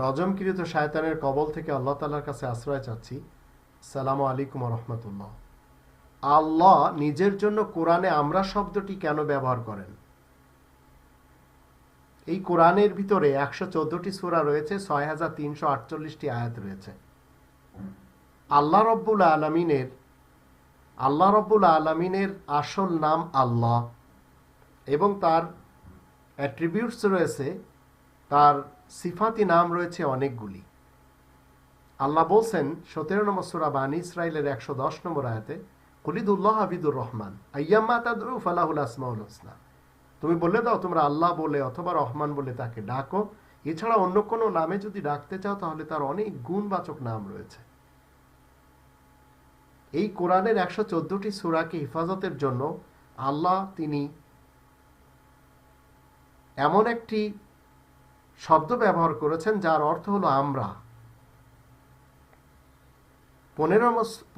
রজমকৃত শায়তানের কবল থেকে আল্লাহ তালার কাছে আশ্রয় চাচ্ছি। সালাম আলাইকুম রহমতুল্লাহ। আল্লাহ নিজের জন্য কোরআনে আমরা শব্দটি কেন ব্যবহার করেন? এই কোরআনের ভিতরে একশো চোদ্দটি সুরা রয়েছে ছয় হাজার তিনশো আটচল্লিশটি আয়াত রয়েছে। আল্লাহ রব্বুল আলমিনের, আল্লাহ রব্বুল আলমিনের আসল নাম আল্লাহ এবং তার অ্যাট্রিবিউটস রয়েছে তার সিফাতি নাম রয়েছে অনেকগুলি। আল্লাহ বলছেন, সতেরো নম্বর সুরা বানী ইসরায়েলের একশো দশ নম্বর আয়াতে, কুলিদুল্লাহ হাবিদুর রহমান আয়াম্মা তাদরু ফালাহুল আসমাউল হোসনা। তুমি বলে দাও, তোমরা আল্লাহ বলে অথবা রহমান বলে তাকে ডাকো। এছাড়া অন্য কোনো নামে যদি ডাকতে চাও, তাহলে তার অনেক গুণবাচক নাম রয়েছে। এই কোরআনের একশো চোদ্দটি সুরাকে হেফাজতের জন্য আল্লাহ তিনি এমন একটি শব্দ ব্যবহার করেছেন, যার অর্থ হলো আমরা। পনেরো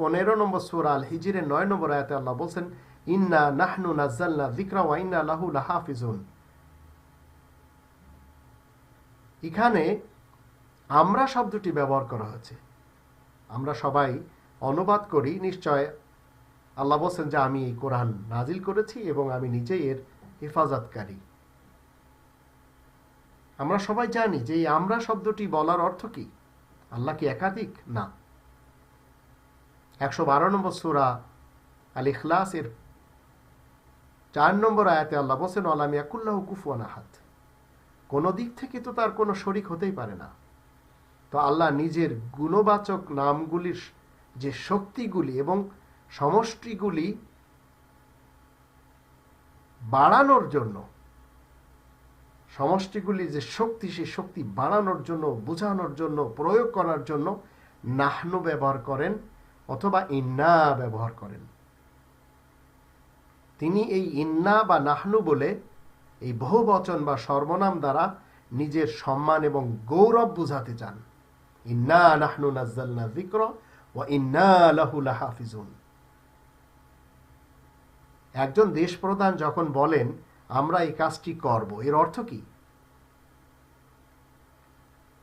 পনেরো নম্বর সুর আল হিজিরের নয় নম্বর আয়াতে আল্লাহ বলছেন, ইন্না নাহনু নাজ্জালনা যিকরা ওয়া ইন্না লাহু লাহাফিজুন। এখানে আমরা শব্দটি ব্যবহার করা হয়েছে। আমরা সবাই অনুবাদ করি, নিশ্চয় আল্লাহ বলছেন যে আমি এই কোরআন নাজিল করেছি এবং আমি নিজেই এর হেফাজতকারী। আমরা সবাই জানি যে এই আমরা শব্দটি বলার অর্থ কি? আল্লাহ কি একাধিক? না। একশো বারো নম্বর সুরা আল ইখলাস এর চার নম্বর আয়াতে আল্লাহ বলছেন আলামিয়াকুল্লাহ কুফুয়ান আহাত কোনো দিক থেকে তো তার কোনো শরিক হতেই পারে না। তো আল্লাহ নিজের গুণবাচক নামগুলির যে শক্তিগুলি এবং সমষ্টিগুলি বাড়ানোর জন্য সমষ্টিগুলি যে শক্তি, সেই শক্তি বাড়ানোর জন্য, বোঝানোর জন্য, প্রয়োগ করার জন্য নাহনু ব্যবহার করেন অথবা ইন্না ব্যবহার করেন। তিনি এই ইন্না বা নাহনু বলে এই বহু বচন বা সর্বনাম দ্বারা নিজের সম্মান এবং গৌরব বুঝাতে চান। ইন্না নাহনু নাজ্জালনা যিকর ও ইন্না লাহু হাফিজুন একজন দেশ প্রধান যখন বলেন আমরা এই কাজটি করব। এর অর্থ কি?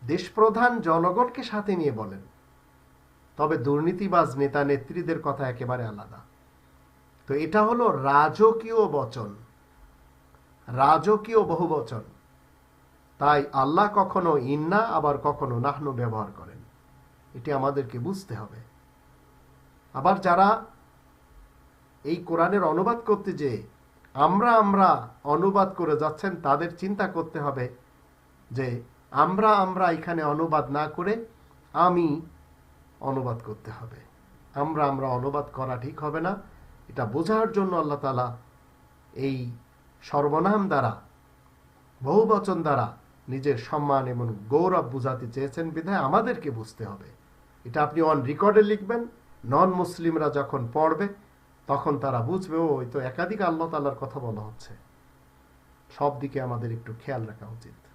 দেশপ্রধান জনগণকে সাথে নিয়ে বলেন, তবে দুর্নীতিবাজ নেতা নেত্রীদের কথা একেবারে আলাদা। তো এটা হলো রাজকীয় বচন। রাজকীয় বহু বচন তাই আল্লাহ কখনো ইন্না, আবার কখনো নাহনু ব্যবহার করেন। এটি আমাদেরকে বুঝতে হবে। আবার যারা এই কোরআনের অনুবাদ করতে যে আমরা আমরা অনুবাদ করে যাচ্ছেন, তাদের চিন্তা করতে হবে যে আমরা আমরা এখানে অনুবাদ না করে আমি অনুবাদ করতে হবে। আমরা আমরা অনুবাদ করা ঠিক হবে না। এটা বোঝার জন্য আল্লাহ তালা এই সর্বনাম দ্বারা, বহু বচন দ্বারা নিজের সম্মান এবং গৌরব বুঝাতে চেয়েছেন বিধায় আমাদেরকে বুঝতে হবে। এটা আপনি অন রেকর্ডে লিখবেন নন মুসলিমরা যখন পড়বে তখন তারা বুঝবে, ও তো একাধিক আল্লাহ তালার কথা বলা হচ্ছে। সব দিকে আমাদের একটু খেয়াল রাখা উচিত।